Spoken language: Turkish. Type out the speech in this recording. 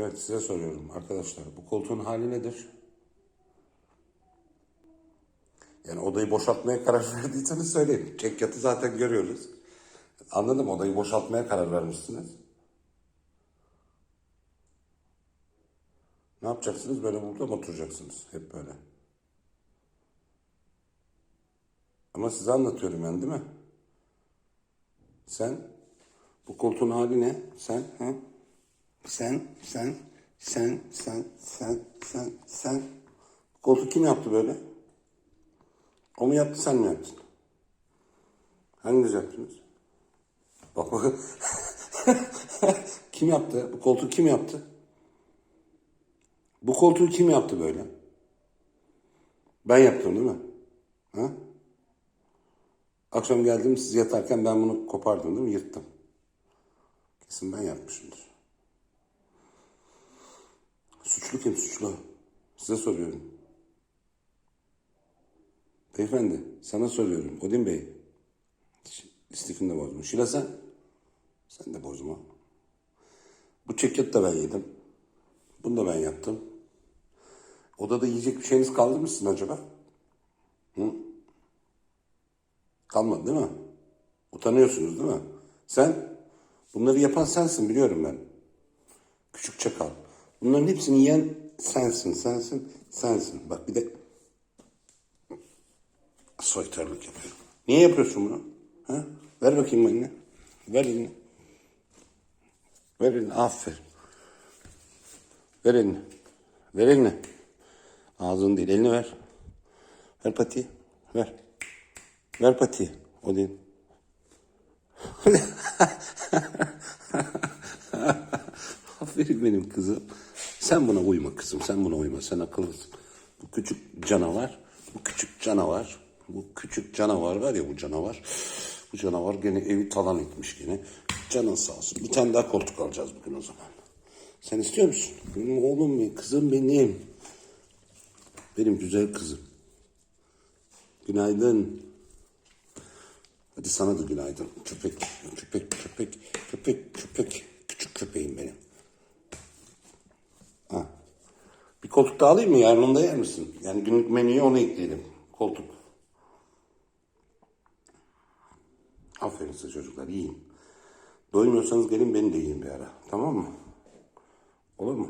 Evet size soruyorum arkadaşlar. Bu koltuğun hali nedir? Yani odayı boşaltmaya karar verdiyseniz söyleyin. Çekyatı zaten görüyoruz. Anladım odayı boşaltmaya karar vermişsiniz. Ne yapacaksınız? Böyle burada mı oturacaksınız? Hep böyle. Ama size anlatıyorum ben değil mi? Sen bu koltuğun hali ne? Sen ha? Sen, sen, sen, sen, sen, sen, sen. Bu koltuğu kim yaptı böyle? O mu yaptı sen mi yaptın? Hanginiz yaptınız? Bak bak. kim yaptı? Bu koltuğu kim yaptı? Bu koltuğu kim yaptı böyle? Ben yaptım değil mi? Ha? Akşam geldim siz yatarken ben bunu kopardım değil mi? Yırttım. Kesin ben yapmışımdır. Suçlu kim suçlu? Size soruyorum. Beyefendi sana soruyorum. Odin Bey. İstifini de bozma. Şila sen? Sen de bozma. Bu çekyat da ben yedim. Bunu da ben yaptım. Odada yiyecek bir şeyiniz kaldı mı sizin acaba? Hı? Kalmadı değil mi? Utanıyorsunuz değil mi? Sen? Bunları yapan sensin biliyorum ben. Küçük çakal. Bunların hepsini yiyen sensin, sensin, sensin. Bak bir de soytarlık yapıyorum. Niye yapıyorsun bunu? Ha? Ver bakayım eline. Ver elini. Ver elini. Aferin. Ver elini. Ver elini. Ağzını değil, elini ver. Ver patiyi. Ver. Ver patiyi. O değil. Benim kızım. Sen buna uyma kızım. Sen buna uyma. Sen akıllısın. Bu küçük canavar. Bu küçük canavar. Bu küçük canavar var ya bu canavar. Bu canavar gene evi talan etmiş gene. Canın sağ olsun. Bir tane daha koltuk alacağız bugün o zaman. Sen istiyor musun? Benim oğlum benim, kızım benim. Benim güzel kızım. Günaydın. Hadi sana da günaydın. Köpek, köpek, köpek. Küçük köpeğim benim. Ha. Bir koltuk daha alayım mı? Yarın onu da yer misin? Yani günlük menüye onu ekleyelim. Koltuk. Aferin size çocuklar. yiyin. Doymuyorsanız gelin beni de yiyin bir ara. Tamam mı? Olur mu?